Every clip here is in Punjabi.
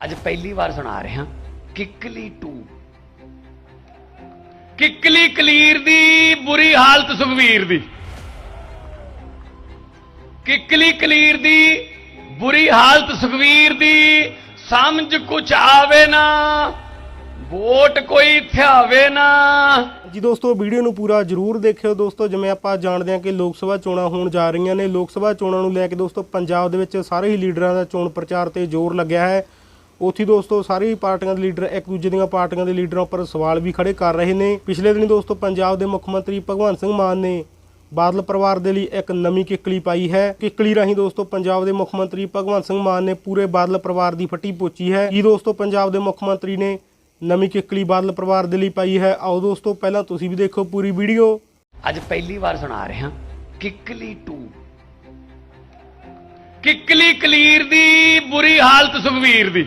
ਅੱਜ ਪਹਿਲੀ ਵਾਰ ਸੁਣਾ ਰਿਹਾ। ਹਾਂ 2 ਕਿੱਕਲੀ ਕਲੀਰ ਦੀ, ਬੁਰੀ ਹਾਲਤ ਸੁਖਵੀਰ ਦੀ। ਕਿੱਕਲੀ ਕਲੀਰ ਦੀ, ਬੁਰੀ ਹਾਲਤ ਸੁਖਵੀਰ ਦੀ, ਸਮਝ ਕੁਛ ਆਵੇ ਨਾ, ਵੋਟ ਕੋਈ ਥਿਆਵੇ ਨਾ। ਜੀ ਦੋਸਤੋ, ਵੀਡੀਓ ਨੂੰ ਪੂਰਾ ਜਰੂਰ ਦੇਖਿਓ ਦੋਸਤੋ, ਜਿਵੇਂ ਆਪਾਂ ਜਾਣਦੇ ਹਾਂ ਕਿ ਲੋਕ ਸਭਾ ਚੋਣਾਂ ਹੋਣ ਜਾ ਰਹੀਆਂ ਨੇ। ਲੋਕ ਸਭਾ ਚੋਣਾਂ ਨੂੰ ਲੈ ਕੇ ਦੋਸਤੋ, ਪੰਜਾਬ ਦੇ ਵਿੱਚ ਸਾਰੇ ਹੀ ਲੀਡਰਾਂ ਦਾ ਚੋਣ ਪ੍ਰਚਾਰ ਤੇ ਜ਼ੋਰ ਲੱਗਿਆ ਹੈ। ਉੱਥੇ ਦੋਸਤੋ ਸਾਰੀ ਪਾਰਟੀਆਂ ਦੇ ਲੀਡਰ, ਇੱਕ ਦੂਜੇ ਦੀਆਂ ਪਾਰਟੀਆਂ ਦੇ ਲੀਡਰਾਂ ਉੱਪਰ ਸਵਾਲ ਵੀ ਖੜੇ ਕਰ ਰਹੇ ਨੇ। ਪਿਛਲੇ ਦਿਨੀ ਦੋਸਤੋ ਪੰਜਾਬ ਦੇ ਮੁੱਖ ਮੰਤਰੀ ਭਗਵੰਤ ਸਿੰਘ ਮਾਨ ਨੇ ਬਾਦਲ ਪਰਿਵਾਰ ਦੇ ਲਈ ਇੱਕ ਨਵੀਂ ਕਿੱਕਲੀ ਪਾਈ ਹੈ। ਕਿੱਕਲੀ ਰਾਹੀਂ ਦੋਸਤੋ ਪੰਜਾਬ ਦੇ ਮੁੱਖ ਮੰਤਰੀ ਭਗਵੰਤ ਸਿੰਘ ਮਾਨ ਨੇ ਪੂਰੇ ਬਾਦਲ ਪਰਿਵਾਰ ਦੀ ਫੱਟੀ ਪੋਚੀ ਹੈ। ਕੀ ਦੋਸਤੋ ਪੰਜਾਬ ਦੇ ਮੁੱਖ ਮੰਤਰੀ ਨੇ ਨਵੀਂ ਕਿੱਕਲੀ ਬਾਦਲ ਪਰਿਵਾਰ ਦੇ ਲਈ ਪਾਈ ਹੈ? ਆਓ ਦੋਸਤੋ ਪਹਿਲਾਂ ਤੁਸੀਂ ਵੀ ਦੇਖੋ ਪੂਰੀ ਵੀਡੀਓ। ਅੱਜ ਪਹਿਲੀ ਵਾਰ ਸੁਣਾ ਰਹੇ ਹਾਂ, ਕਿੱਕਲੀ 2 ਕਿੱਕਲੀ ਕਲੀਰ ਦੀ, ਬੁਰੀ ਹਾਲਤ ਸੁਖਵੀਰ ਦੀ।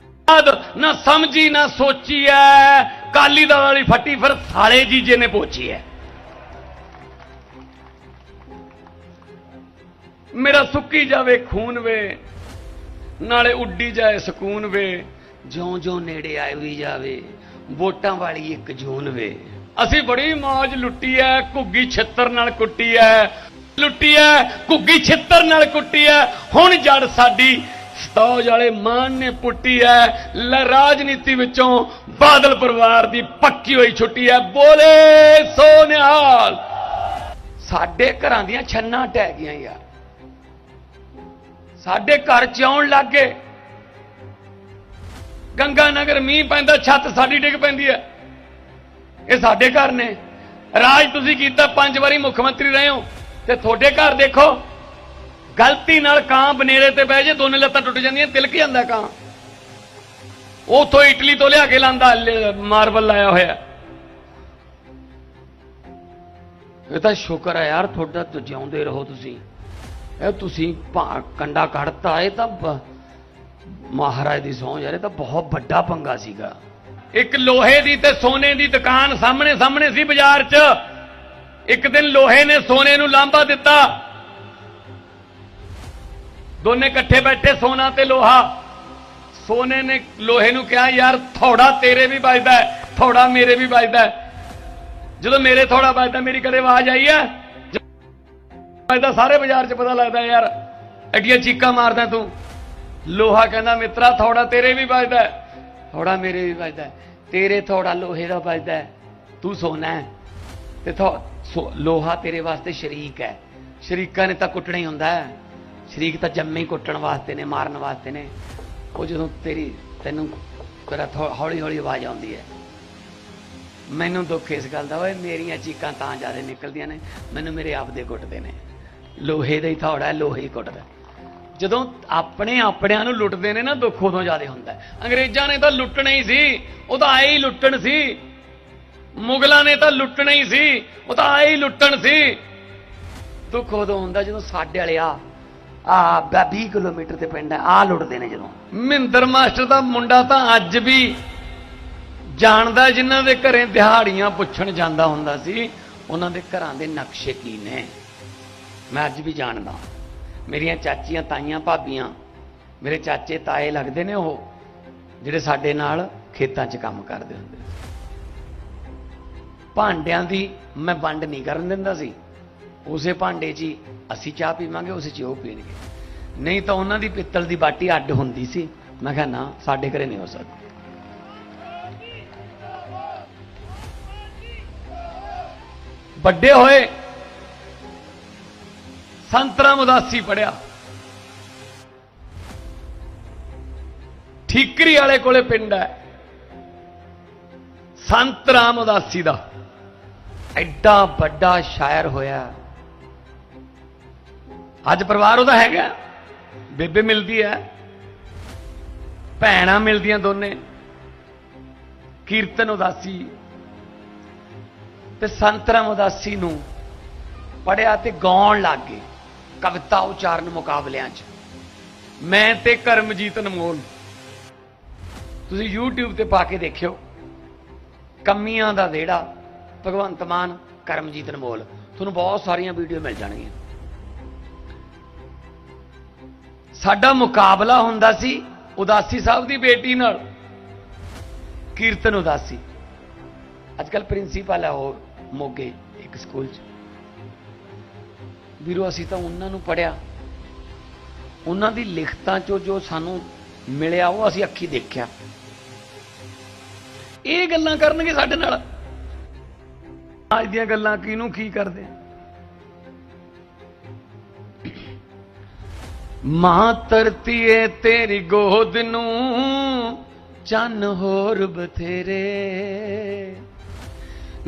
ਬਾਅਦ ਨਾ ਸਮਝੀ ਨਾ ਸੋਚੀ ਐ। ਕਾਲੀ ਦਾ ਵਾਲੀ ਫੱਟੀ ਫਿਰ ਸਾਲੇ ਜੀਜੇ ਨੇ ਪੋਚੀ ਐ। ਮੇਰਾ ਸੁੱਕੀ ਜਾਵੇ ਖੂਨ ਵੇ, ਨਾਲੇ ਉੱਡੀ ਜਾਏ ਸਕੂਨ ਵੇ। ਜਿਉਂ ਜਿਉਂ ਨੇੜੇ ਆਈ ਵੀ ਜਾਵੇ, ਵੋਟਾਂ ਵਾਲੀ ਇੱਕ ਜੂਨ ਵੇ। ਅਸੀਂ ਬੜੀ ਮੌਜ ਲੁੱਟੀ ਐ, ਘੁੱਗੀ ਛਿੱਤਰ ਨਾਲ ਕੁੱਟੀ ਐ। ਲੁੱਟੀ ਐ, ਘੁੱਗੀ ਛਿੱਤਰ ਨਾਲ ਕੁੱਟੀ ਐ। ਹੁਣ ਜੜ ਸਾਡੀ ਸਤੌਜ ਵਾਲੇ ਮਾਨ ਨੇ ਪੁੱਟੀ ਹੈ ਰਾਜਨੀਤੀ ਵਿੱਚੋਂ ਬਾਦਲ ਪਰਿਵਾਰ ਦੀ ਪੱਕੀ ਹੋਈ ਛੁੱਟੀ ਹੈ। ਬੋਲੇ ਸੋ ਨਿਹਾਲ ਸਾਡੇ ਘਰਾਂ ਦੀਆਂ ਛੰਨਾ ਟਹਿ ਗਈਆਂ ਯਾਰ। ਸਾਡੇ ਘਰ ਚ ਆਉਣ ਲੱਗ ਗਏ। ਗੰਗਾ ਨਗਰ ਮੀਂਹ ਪੈਂਦਾ, ਛੱਤ ਸਾਡੀ ਡਿੱਗ ਪੈਂਦੀ ਹੈ। ਇਹ ਸਾਡੇ ਘਰ ਨੇ। ਰਾਜ ਤੁਸੀਂ ਕੀਤਾ, ਪੰਜ ਵਾਰੀ ਮੁੱਖ ਮੰਤਰੀ ਰਹੇ ਹੋ। ਤੇ ਤੁਹਾਡੇ ਘਰ ਦੇਖੋ ਗਲਤੀ ਨਾਲ ਕਾਂ ਬਨੇਰੇ ਤੇ ਬਹਿ ਜੇ, ਦੋਨੇ ਲੱਤਾਂ ਟੁੱਟ ਜਾਂਦੀਆਂ, ਤਿਲਕ ਜਾਂਦਾ ਕਾਂ। ਉਥੋਂ ਇਟਲੀ ਤੋਂ ਲਿਆ ਕੇ ਲਾਂਦਾ ਮਾਰਬਲ ਲਾਇਆ ਹੋਇਆ। ਇਹ ਤਾਂ ਸ਼ੁਕਰ ਹੈ ਯਾਰ, ਤੁਹਾਡਾ ਤੁ ਜਿਉਂਦੇ ਰਹੋ ਤੁਸੀਂ। ਇਹ ਤੁਸੀਂ ਭਾ- ਕੰਡਾ ਕੱਢਤਾ, ਇਹ ਤਾਂ ਮਹਾਰਾਜ ਦੀ ਸਹੁੰ ਯਾਰ, ਇਹ ਤਾਂ ਬਹੁਤ ਵੱਡਾ ਪੰਗਾ ਸੀਗਾ। ਇੱਕ ਲੋਹੇ ਦੀ ਤੇ ਸੋਨੇ ਦੀ ਦੁਕਾਨ ਸਾਹਮਣੇ ਸਾਹਮਣੇ ਸੀ ਬਾਜ਼ਾਰ 'ਚ। ਇੱਕ ਦਿਨ ਲੋਹੇ ਨੇ ਸੋਨੇ ਨੂੰ ਲਾਂਭਾ ਦਿੱਤਾ। ਦੋਨੇ ਇਕੱਠੇ ਬੈਠੇ ਸੋਨਾ ਤੇ ਲੋਹਾ। ਸੋਨੇ ਨੇ ਲੋਹੇ ਨੂੰ ਕਿਹਾ, ਯਾਰ, ਥੋੜਾ ਤੇਰੇ ਵੀ ਵੱਜਦਾ ਹੈ, ਥੋੜਾ ਮੇਰੇ ਵੀ ਵੱਜਦਾ ਹੈ। ਜਦੋਂ ਮੇਰੇ ਥੋੜਾ ਵੱਜਦਾ, ਮੇਰੀ ਕਦੇ ਆਵਾਜ਼ ਆਈ ਹੈ? ਵੱਜਦਾ, ਸਾਰੇ ਬਾਜ਼ਾਰ 'ਚ ਪਤਾ ਲੱਗਦਾ ਯਾਰ, ਐਡੀਆਂ ਚੀਕਾਂ ਮਾਰਦਾ ਤੂੰ। ਲੋਹਾ ਕਹਿੰਦਾ, ਮਿੱਤਰਾ, ਥੋੜਾ ਤੇਰੇ ਵੀ ਵੱਜਦਾ ਥੋੜਾ ਮੇਰੇ ਵੀ ਵੱਜਦਾ ਤੇਰੇ ਥੋੜਾ ਲੋਹੇ ਦਾ ਵੱਜਦਾ ਤੂੰ ਸੋਨਾ ਹੈ। ਤੇ ਲੋਹਾ ਤੇਰੇ ਵਾਸਤੇ ਸ਼ਰੀਕ ਹੈ। ਸ਼ਰੀਕਾਂ ਨੇ ਤਾਂ ਕੁੱਟਣਾ ਹੀ ਹੁੰਦਾ ਹੈ। ਸ਼ਰੀਕ ਤਾਂ ਜੰਮੇ ਹੀ ਕੁੱਟਣ ਵਾਸਤੇ ਨੇ, ਮਾਰਨ ਵਾਸਤੇ ਨੇ। ਉਹ ਜਦੋਂ ਤੇਰੀ, ਤੈਨੂੰ ਤੇਰਾ ਹੌਲੀ ਹੌਲੀ ਆਵਾਜ਼ ਆਉਂਦੀ ਹੈ। ਮੈਨੂੰ ਦੁੱਖ ਇਸ ਗੱਲ ਦਾ, ਓਏ ਮੇਰੀਆਂ ਚੀਕਾਂ ਤਾਂ ਜ਼ਿਆਦਾ ਨਿਕਲਦੀਆਂ ਨੇ, ਮੈਨੂੰ ਮੇਰੇ ਆਪ ਦੇ ਕੁੱਟਦੇ ਨੇ। ਲੋਹੇ ਦਾ ਹੀ ਥੌੜਾ, ਲੋਹੇ ਹੀ ਕੁੱਟਦਾ। ਜਦੋਂ ਆਪਣੇ ਆਪਣਿਆਂ ਨੂੰ ਲੁੱਟਦੇ ਨੇ ਨਾ, ਦੁੱਖ ਉਦੋਂ ਜ਼ਿਆਦਾ ਹੁੰਦਾ ਅੰਗਰੇਜ਼ਾਂ ਨੇ ਤਾਂ ਲੁੱਟਣਾ ਹੀ ਸੀ, ਉਹ ਤਾਂ ਆਏ ਹੀ ਲੁੱਟਣ ਸੀ। ਮੁਗਲਾਂ ਨੇ ਤਾਂ ਲੁੱਟਣਾ ਹੀ ਸੀ, ਉਹ ਤਾਂ ਆਏ ਹੀ ਲੁੱਟਣ ਸੀ। ਦੁੱਖ ਉਦੋਂ ਹੁੰਦਾ ਜਦੋਂ ਸਾਡੇ ਵਾਲੇ ਆ ਆ 20 ਕਿਲੋਮੀਟਰ ਤੇ ਪਿੰਡ ਹੈ, ਆ ਲੁੱਟਦੇ ਨੇ ਜਦੋਂ। ਮਹਿੰਦਰ ਮਾਸਟਰ ਦਾ ਮੁੰਡਾ ਤਾਂ ਅੱਜ ਵੀ ਜਾਣਦਾ ਜਿਨ੍ਹਾਂ ਦੇ ਘਰੇ ਦਿਹਾੜੀਆਂ ਪੁੱਛਣ ਜਾਂਦਾ ਹੁੰਦਾ ਸੀ, ਉਹਨਾਂ ਦੇ ਘਰਾਂ ਦੇ ਨਕਸ਼ੇ ਕੀ ਨੇ? ਮੈਂ ਅੱਜ ਵੀ ਜਾਣਦਾ ਮੇਰੀਆਂ ਚਾਚੀਆਂ, ਤਾਈਆਂ, ਭਾਬੀਆਂ, ਮੇਰੇ ਚਾਚੇ, ਤਾਏ ਲੱਗਦੇ ਨੇ ਉਹ, ਜਿਹੜੇ ਸਾਡੇ ਨਾਲ ਖੇਤਾਂ 'ਚ ਕੰਮ ਕਰਦੇ ਹੁੰਦੇ ਭਾਂਡਿਆਂ ਦੀ ਮੈਂ ਵੰਡ ਨਹੀਂ ਕਰਨ ਦਿੰਦਾ ਸੀ। ਉਸੇ ਭਾਂਡੇ 'ਚ ਹੀ ਅਸੀਂ ਚਾਹ ਪੀਵਾਂਗੇ, ਉਸੇ 'ਚ ਉਹ ਪੀਣਗੇ। ਨਹੀਂ ਤਾਂ ਉਹਨਾਂ ਦੀ ਪਿੱਤਲ ਦੀ ਬਾਟੀ ਅੱਡ ਹੁੰਦੀ ਸੀ। ਮੈਂ ਕਿਹਾ, ਨਾ, ਸਾਡੇ ਘਰੇ ਨਹੀਂ ਹੋ ਸਕਦਾ। ਵੱਡੇ ਹੋਏ ਸੰਤਰਾਮ ਉਦਾਸੀ ਪੜਿਆ। ਠੀਕਰੀ ਵਾਲੇ ਕੋਲੇ ਪਿੰਡ ਹੈ। ਸੰਤ ਰਾਮ ਉਦਾਸੀ ਦਾ। ਐਡਾ ਵੱਡਾ ਸ਼ਾਇਰ ਹੋਇਆ। ਅੱਜ ਪਰਿਵਾਰ ਉਹਦਾ ਹੈਗਾ। ਬੇਬੇ ਮਿਲਦੀ ਹੈ। ਭੈਣਾਂ ਮਿਲਦੀਆਂ ਦੋਨੇ। ਕੀਰਤਨ ਉਦਾਸੀ। ਤੇ ਸੰਤ ਰਾਮ ਉਦਾਸੀ ਨੂੰ ਪੜਿਆ ਤੇ ਗਾਉਣ ਲੱਗ ਗਏ ਕਵਿਤਾ ਉਚਾਰਨ ਮੁਕਾਬਲਿਆਂ 'ਚ। ਮੈਂ ਤੇ ਕਰਮਜੀਤ ਅਨਮੋਲ। ਤੁਸੀਂ YouTube ਤੇ ਪਾ ਕੇ ਦੇਖਿਓ। ਕੰਮੀਆਂ ਦਾ ਵਿਹੜਾ ਭਗਵੰਤ ਮਾਨ, ਕਰਮਜੀਤ ਅਨਮੋਲ। ਤੁਹਾਨੂੰ ਬਹੁਤ ਸਾਰੀਆਂ ਵੀਡੀਓ ਮਿਲ ਜਾਣਗੀਆਂ। ਸਾਡਾ ਮੁਕਾਬਲਾ ਹੁੰਦਾ ਸੀ ਉਦਾਸੀ ਸਾਹਿਬ ਦੀ ਬੇਟੀ ਨਾਲ, ਕੀਰਤਨ ਉਦਾਸੀ। ਅੱਜ ਕੱਲ ਪ੍ਰਿੰਸੀਪਲ ਹੈ ਉਹ ਮੋਗੇ, ਇੱਕ ਸਕੂਲ 'ਚ। ਵੀਰੋ, ਅਸੀਂ ਤਾਂ ਉਹਨਾਂ ਨੂੰ ਪੜਿਆ ਉਹਨਾਂ ਦੀ ਲਿਖਤਾਂ 'ਚੋਂ ਜੋ ਸਾਨੂੰ ਮਿਲਿਆ, ਉਹ ਅਸੀਂ ਅੱਖੀ ਦੇਖਿਆ। ਇਹ ਗੱਲਾਂ ਕਰਨਗੇ ਸਾਡੇ ਨਾਲ। ਅੱਜ ਦੀਆਂ ਗੱਲਾਂ ਕਿਹਨੂੰ ਕੀ ਕਰਦੇ ਆ? ਮਾਂ ਧਰਤੀ ਧਰਤੀਏ ਤੇਰੀ ਗੋਦ ਨੂੰ, ਚੰਨ ਹੋਰ ਬਥੇਰੇ।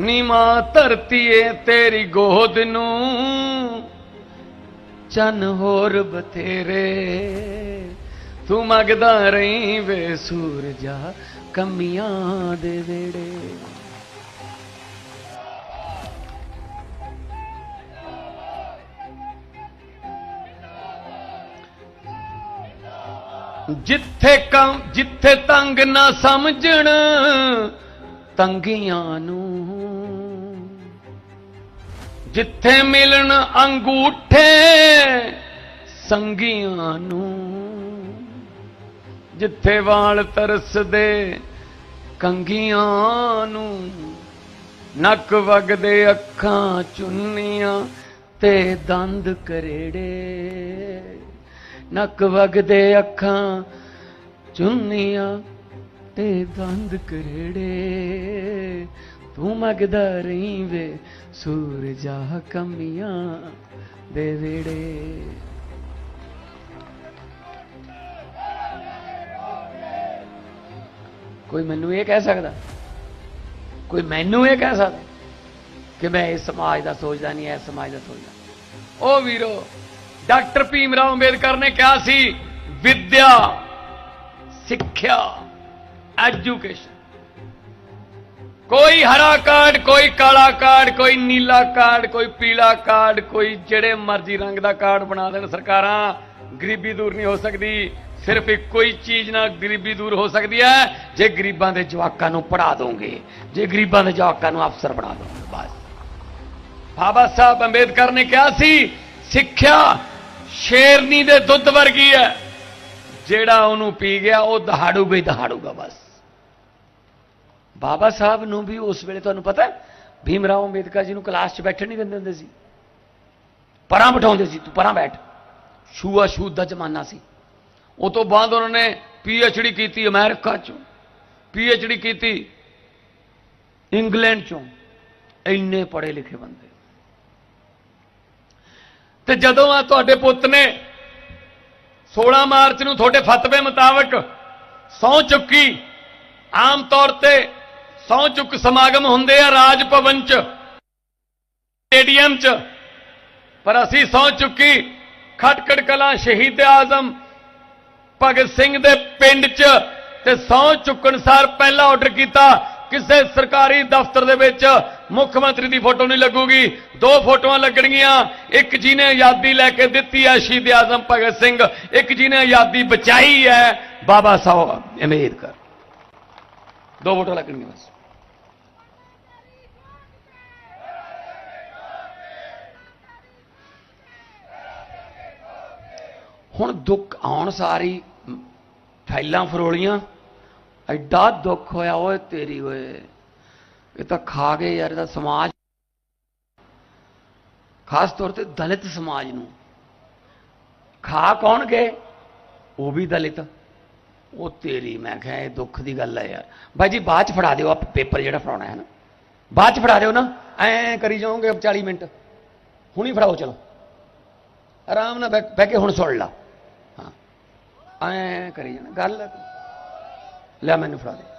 ਨੀ ਮਾਂ ਧਰਤੀ ਧਰਤੀਏ ਤੇਰੀ ਗੋਦ ਨੂੰ, ਚੰਨ ਹੋਰ ਬਥੇਰੇ। ਤੂੰ ਮੰਗਦਾ ਰਹੀ ਵੇ ਸੂਰਜਾ, ਕਮੀਆਂ ਦੇ ਵੇੜੇ ਜਿੱਥੇ ਕੰ, ਜਿੱਥੇ ਤੰਗ ਨਾ ਸਮਝਣ, ਤੰਗੀਆਂ ਨੂੰ। ਜਿੱਥੇ ਮਿਲਣ ਅੰਗੂਠੇ, ਸੰਗੀਆਂ ਨੂੰ। ਜਿੱਥੇ ਵਾਲ ਤਰਸਦੇ ਕੰਗੀਆਂ ਨੂੰ। ਨੱਕ ਵਗਦੇ ਅੱਖਾਂ ਚੁੰਨੀਆਂ ਤੇ ਦੰਦ ਕਰੇੜੇ। ਨੱਕ ਵਗਦੇ ਅੱਖਾਂ ਚੁੰਨੀਆਂ ਤੇ ਦੰਦ ਕਰੇੜੇ। ਤੂੰ ਮਗਦਾ ਰਹੀ ਵੇ ਸੂਰਜਾ ਕਮੀਆਂ ਦੇ ਵੇੜੇ ਕੋਈ ਮੈਨੂੰ ਇਹ ਕਹਿ ਸਕਦਾ? ਕੋਈ ਮੈਨੂੰ ਇਹ ਕਹਿ ਸਕਦਾ ਕਿ ਮੈਂ ਇਸ ਸਮਾਜ ਦਾ ਸੋਚਦਾ ਨਹੀਂ, ਇਸ ਸਮਾਜ ਦਾ ਸੋਚਦਾ? ਉਹ ਵੀਰੋ ਡਾਕਟਰ ਭੀਮ ਰਾਓ ਅੰਬੇਦਕਰ ਨੇ ਕਿਹਾ ਸੀ, ਵਿਦਿਆ, ਸਿੱਖਿਆ, ਐਜੂਕੇਸ਼ਨ। ਕੋਈ ਹਰਾ ਕਾਰਡ, ਕੋਈ ਕਾਲਾ ਕਾਰਡ, ਕੋਈ ਨੀਲਾ ਕਾਰਡ, ਕੋਈ ਪੀਲਾ ਕਾਰਡ, ਕੋਈ ਜਿਹੜੇ ਮਰਜ਼ੀ ਰੰਗ ਦਾ ਕਾਰਡ ਬਣਾ ਦੇਣ ਸਰਕਾਰਾਂ, ਗਰੀਬੀ ਦੂਰ ਨਹੀਂ ਹੋ ਸਕਦੀ। ਸਿਰਫ ਇੱਕੋ ਹੀ ਚੀਜ਼ ਨਾਲ ਗਰੀਬੀ ਦੂਰ ਹੋ ਸਕਦੀ ਹੈ, ਜੇ ਗਰੀਬਾਂ ਦੇ ਜਵਾਕਾਂ ਨੂੰ ਪੜਾ ਦੋਗੇ, ਜੇ ਗਰੀਬਾਂ ਦੇ ਜਵਾਕਾਂ ਨੂੰ ਅਫਸਰ ਬਣਾ ਦੋਗੇ, ਬਸ। ਬਾਬਾ ਸਾਹਿਬ ਅੰਬੇਦਕਰ ਨੇ ਕਿਹਾ ਸੀ, ਸਿੱਖਿਆ ਸ਼ੇਰਨੀ ਦੇ ਦੁੱਧ ਵਰਗੀ ਹੈ। ਜਿਹੜਾ ਉਹਨੂੰ ਪੀ ਗਿਆ, ਉਹ ਦਹਾੜੂਗਾ ਹੀ ਦਹਾੜੂਗਾ ਬਸ। ਬਾਬਾ ਸਾਹਿਬ ਨੂੰ ਵੀ ਉਸ ਵੇਲੇ ਤੁਹਾਨੂੰ ਪਤਾ ਭੀਮ ਰਾਓ ਅੰਬੇਦਕਰ ਜੀ ਨੂੰ ਕਲਾਸ 'ਚ ਬੈਠਣ ਨਹੀਂ ਦਿੰਦੇ ਹੁੰਦੇ ਸੀ। ਪਰਾਂ ਬਿਠਾਉਂਦੇ ਸੀ, ਤੂੰ ਪਰਾਂ ਬੈਠ। ਛੂਆ ਛੂਤ ਦਾ ਜ਼ਮਾਨਾ ਸੀ। ਉਹ ਤੋਂ ਬਾਅਦ ਉਹਨਾਂ ਨੇ ਪੀ ਐੱਚ ਡੀ ਕੀਤੀ ਅਮਰੀਕਾ 'ਚੋਂ ਪੀ ਐੱਚ ਡੀ ਕੀਤੀ ਇੰਗਲੈਂਡ 'ਚੋਂ। ਇੰਨੇ ਪੜ੍ਹੇ ਲਿਖੇ ਬੰਦੇ। ਤੇ ਜਦੋਂ ਆ ਤੁਹਾਡੇ ਪੁੱਤ ਨੇ 16 ਮਾਰਚ ਨੂੰ ਤੁਹਾਡੇ ਫਤਵੇ ਮੁਤਾਬਕ ਸੌ ਚੁੱਕੀ, ਆਮ ਤੌਰ ਤੇ ਸੌ ਚੁੱਕ ਸਮਾਗਮ ਹੁੰਦੇ ਆ ਰਾਜ ਭਵਨ ਚ, ਸਟੇਡੀਅਮ ਚ, ਪਰ ਅਸੀਂ ਸੌ ਚੁੱਕੀ ਖਟਕੜ ਕਲਾਂ ਸ਼ਹੀਦ ਆਜ਼ਮ ਭਗਤ ਸਿੰਘ ਦੇ ਪਿੰਡ ਚ ਤੇ ਸੌ ਚੁੱਕਣ ਸਾਰ ਪਹਿਲਾ ਆਰਡਰ ਕੀਤਾ ਕਿਸੇ ਸਰਕਾਰੀ ਦਫ਼ਤਰ ਦੇ ਵਿੱਚ ਮੁੱਖ ਮੰਤਰੀ ਦੀ ਫੋਟੋ ਨਹੀਂ ਲੱਗੂਗੀ। ਦੋ ਫੋਟੋਆਂ ਲੱਗਣਗੀਆਂ। ਇੱਕ ਜਿਹਨੇ ਆਜ਼ਾਦੀ ਲੈ ਕੇ ਦਿੱਤੀ ਹੈ ਸ਼ਹੀਦ ਆਜ਼ਮ ਭਗਤ ਸਿੰਘ। ਇੱਕ ਜਿਹਨੇ ਆਜ਼ਾਦੀ ਬਚਾਈ ਹੈ। ਬਾਬਾ ਸਾਹਿਬ ਅੰਬੇਦਕਰ ਦੋ ਫੋਟੋ ਲੱਗਣਗੀਆਂ ਬਸ। ਹੁਣ ਦੁੱਖ ਆਉਣ ਸਾਰੀ ਫੈਲਾਂ ਫਰੋਲੀਆਂ। ਐਡਾ ਦੁੱਖ ਹੋਇਆ, ਓਏ ਤੇਰੀ, ਓਏ। ਇਹ ਤਾਂ ਖਾ ਗਏ ਯਾਰ ਇਹਦਾ ਸਮਾਜ ਖਾਸ ਤੌਰ ਤੇ ਦਲਿਤ ਸਮਾਜ ਨੂੰ। ਖਾ ਕੌਣ ਗਏ ਉਹ ਵੀ ਦਲਿਤ। ਉਹ ਤੇਰੀ, ਮੈਂ ਕਿਹਾ ਇਹ ਦੁੱਖ ਦੀ ਗੱਲ ਹੈ ਯਾਰ। ਬਾਈ ਜੀ, ਬਾਅਦ ਚ ਫੜਾ ਦਿਓ ਆ ਪੇਪਰ ਜਿਹੜਾ ਫੜਾਉਣਾ ਹੈ ਨਾ। ਬਾਅਦ ਚ ਫੜਾ ਦਿਓ ਨਾ। ਐ ਕਰੀ ਜਾਓਗੇ 40 ਮਿੰਟ। ਹੁਣੀ ਫੜਾਓ, ਚਲੋ। ਆਰਾਮ ਨਾਲ ਬਹਿ ਬਹਿ ਕੇ ਹੁਣ ਸੁਣ ਲਾ। ਹਾਂ। ਐ ਕਰੀ ਜਾਣਾ। ਗੱਲ ਹੈ। ਲੈ ਮੈਨੂੰ ਫੜਾ ਦੇ।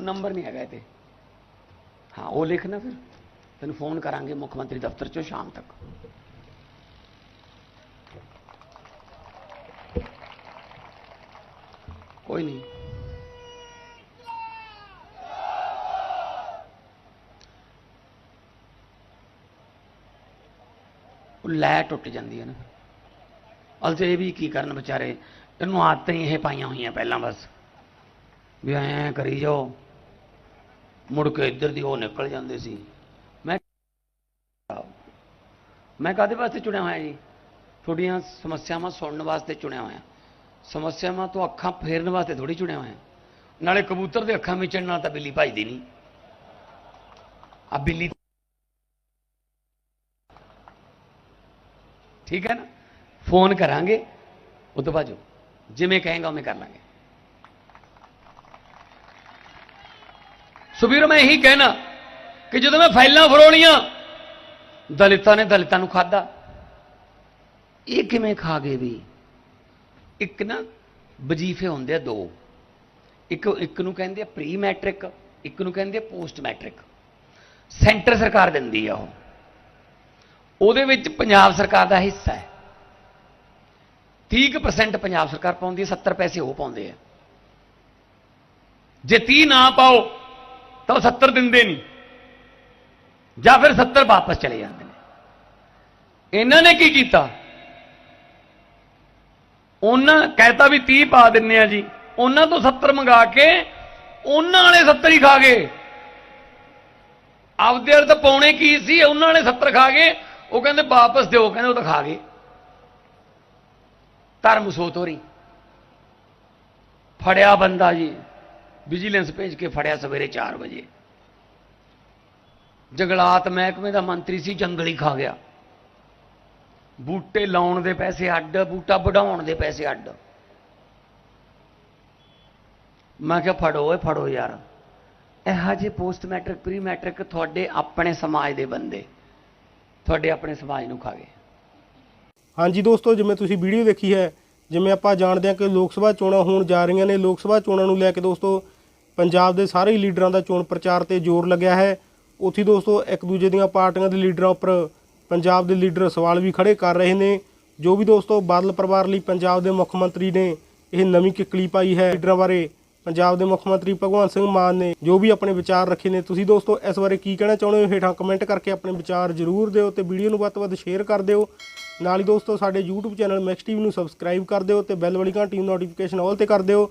ਨੰਬਰ ਨਹੀਂ ਹੈਗਾ ਇਹ ਤੇ ਹਾਂ, ਉਹ ਲਿਖਣਾ ਫਿਰ। ਤੈਨੂੰ ਫੋਨ ਕਰਾਂਗੇ ਮੁੱਖ ਮੰਤਰੀ ਦਫ਼ਤਰ ਚੋਂ ਸ਼ਾਮ ਤੱਕ। ਕੋਈ ਨਹੀਂ। ਉਹ ਲੈ ਟੁੱਟ ਜਾਂਦੀ ਹੈ ਨਾ ਅਲਤੇ ਇਹ ਵੀ ਕੀ ਕਰਨ ਵਿਚਾਰੇ, ਇਹਨੂੰ ਆਦਤਾਂ ਹੀ ਇਹ ਪਾਈਆਂ ਹੋਈਆਂ ਪਹਿਲਾਂ ਬਸ। ਵੀ ਐਂ ਕਰੀ ਜਾਓ। ਮੁੜ ਕੇ ਇੱਧਰ ਦੀ ਉਹ ਨਿਕਲ ਜਾਂਦੇ ਸੀ। ਮੈਂ ਮੈਂ ਕਾਦੇ ਵਾਸਤੇ ਚੁਣਿਆ ਹੋਇਆ ਜੀ? ਤੁਹਾਡੀਆਂ ਸਮੱਸਿਆਵਾਂ ਸੁਣਨ ਵਾਸਤੇ ਚੁਣਿਆ ਹੋਇਆ। ਸਮੱਸਿਆਵਾਂ ਤੋਂ ਅੱਖਾਂ ਫੇਰਨ ਵਾਸਤੇ ਥੋੜੀ ਚੁਣਿਆ ਹੋਇਆ। ਨਾਲੇ ਕਬੂਤਰ ਦੇ ਅੱਖਾਂ ਵਿੱਚ ਨਾਲ ਤਾਂ ਬਿੱਲੀ ਭਜਦੀ ਨਹੀਂ। ਆ ਬਿੱਲੀ ਠੀਕ ਹੈ ਨਾ? ਫੋਨ ਕਰਾਂਗੇ, ਉਹ ਤੋਂ ਬਾਅਦ ਜਿਵੇਂ ਕਹੇਗਾ ਉਵੇਂ ਕਰ ਲਾਂਗੇ। ਸੁਬੀਰ ਮੈਂ ਇਹੀ ਕਹਿਣਾ ਕਿ ਜਦੋਂ ਮੈਂ ਫਾਈਲਾਂ ਫਰੋਲੀਆਂ ਦਲਿਤਾਂ ਨੇ ਦਲਿਤਾਂ ਨੂੰ ਖਾਦਾ ਇਹ ਕਿਵੇਂ ਖਾ ਗਏ ਵੀ? ਇੱਕ ਨਾ ਵਜੀਫੇ ਹੁੰਦੇ ਆ ਦੋ। ਇੱਕ ਇੱਕ ਨੂੰ ਕਹਿੰਦੇ ਆ ਪ੍ਰੀ ਮੈਟ੍ਰਿਕ ਇੱਕ ਨੂੰ ਕਹਿੰਦੇ ਆ ਪੋਸਟ ਮੈਟ੍ਰਿਕ ਸੈਂਟਰ ਸਰਕਾਰ ਦਿੰਦੀ ਆ ਉਹ। ਉਹਦੇ ਵਿੱਚ ਪੰਜਾਬ ਸਰਕਾਰ ਦਾ ਹਿੱਸਾ ਹੈ। 30% ਪੰਜਾਬ ਸਰਕਾਰ ਪਾਉਂਦੀ ਹੈ 70 ਪੈਸੇ ਉਹ ਪਾਉਂਦੇ ਆ। ਜੇ 30 ਨਾ ਪਾਓ ਤਾਂ ਉਹ 70 ਦਿੰਦੇ ਨਹੀਂ। ਜਾਂ ਫਿਰ 70 ਵਾਪਸ ਚਲੇ ਜਾਂਦੇ ਨੇ। ਇਹਨਾਂ ਨੇ ਕੀ ਕੀਤਾ? ਉਹਨਾਂ ਕਹਿਤਾ ਵੀ 30 ਪਾ ਦਿੰਨੇ ਆ ਜੀ। ਉਹਨਾਂ ਤੋਂ 70 ਮੰਗਾ ਕੇ ਉਹਨਾਂ ਵਾਲੇ 70 ਹੀ ਖਾ ਗਏ। ਆਪਦੇ ਅਰਥ ਪਾਉਣੇ ਕੀ ਸੀ, ਉਹਨਾਂ ਵਾਲੇ 70 ਖਾ ਗਏ। ਉਹ ਕਹਿੰਦੇ ਵਾਪਸ ਦਿਓ, ਕਹਿੰਦੇ ਉਹ ਤਾਂ ਖਾ ਗਏ। ਧਰਮ ਸੋਤੋਰੀ ਫੜਿਆ ਬੰਦਾ ਜੀ। ਵਿਜੀਲੈਂਸ ਭੇਜ ਕੇ ਫੜਿਆ ਸਵੇਰੇ 4 ਵਜੇ। ਜੰਗਲਾਤ ਮਹਿਕਮੇ ਦਾ ਮੰਤਰੀ ਸੀ, ਜੰਗਲੀ ਖਾ ਗਿਆ। ਬੂਟੇ ਲਾਉਣ ਦੇ ਪੈਸੇ ਅੱਡ, ਬੂਟਾ ਵਢਾਉਣ ਦੇ ਪੈਸੇ ਅੱਡ। ਮੈਂ ਕਿਹਾ, ਫੜੋ ਓਏ, ਫੜੋ ਯਾਰ। ਇਹੋ ਜਿਹੇ ਪੋਸਟ ਮੈਟ੍ਰਿਕ, ਪ੍ਰੀ ਮੈਟ੍ਰਿਕ ਤੁਹਾਡੇ ਆਪਣੇ ਸਮਾਜ ਦੇ ਬੰਦੇ। ਤੁਹਾਡੇ ਆਪਣੇ ਸਮਾਜ ਨੂੰ ਖਾ ਗਏ। ਹਾਂਜੀ ਦੋਸਤੋ, ਜਿਵੇਂ ਤੁਸੀਂ ਵੀਡੀਓ ਦੇਖੀ ਹੈ, ਜਿਵੇਂ ਆਪਾਂ ਜਾਣਦੇ ਹਾਂ ਕਿ ਲੋਕ ਸਭਾ ਚੋਣਾਂ ਹੋਣ ਜਾ ਰਹੀਆਂ ਨੇ, ਲੋਕ ਸਭਾ ਚੋਣਾਂ ਨੂੰ ਲੈ ਕੇ ਦੋਸਤੋ ਪੰਜਾਬ ਦੇ ਸਾਰੇ ਲੀਡਰਾਂ ਦਾ ਚੋਣ ਪ੍ਰਚਾਰ ਤੇ ਜ਼ੋਰ ਲੱਗਿਆ ਹੈ। ਉੱਥੇ ਦੋਸਤੋ, ਇੱਕ ਦੂਜੇ ਦੀਆਂ ਪਾਰਟੀਆਂ ਦੇ ਲੀਡਰਾਂ ਉੱਪਰ ਪੰਜਾਬ ਦੇ ਲੀਡਰ ਸਵਾਲ ਵੀ ਖੜੇ ਕਰ ਰਹੇ ਨੇ। ਜੋ ਵੀ ਦੋਸਤੋ, ਬਾਦਲ ਪਰਿਵਾਰ ਲਈ ਪੰਜਾਬ ਦੇ ਮੁੱਖ ਮੰਤਰੀ ਨੇ ਇਹ ਨਵੀਂ ਕਿੱਕਲੀ ਪਾਈ ਹੈ। ਲੀਡਰਾਂ ਬਾਰੇ ਪੰਜਾਬ ਦੇ ਮੁੱਖ ਮੰਤਰੀ ਭਗਵੰਤ ਸਿੰਘ ਮਾਨ ਨੇ ਜੋ ਵੀ ਆਪਣੇ ਵਿਚਾਰ ਰੱਖੇ ਨੇ, ਤੁਸੀਂ ਦੋਸਤੋ, ਇਸ ਬਾਰੇ ਕੀ ਕਹਿਣਾ ਚਾਹੁੰਦੇ ਹੋ? ਹੇਠਾਂ ਕਮੈਂਟ ਕਰਕੇ ਆਪਣੇ ਵਿਚਾਰ ਜ਼ਰੂਰ ਦਿਓ ਤੇ ਵੀਡੀਓ ਨੂੰ ਵੱਧ ਤੋਂ ਵੱਧ ਸ਼ੇਅਰ ਕਰ ਦਿਓ। ਨਾਲ ਹੀ ਦੋਸਤੋ, ਸਾਡੇ YouTube ਚੈਨਲ ਮੈਕਸ ਟੀਵੀ ਨੂੰ ਸਬਸਕ੍ਰਾਈਬ ਕਰ ਦਿਓ ਤੇ ਬੈਲ ਵਾਲੀ ਘੰਟੀ ਨੂੰ ਨੋਟੀਫਿਕੇਸ਼ਨ ਆਲ ਤੇ ਕਰ ਦਿਓ।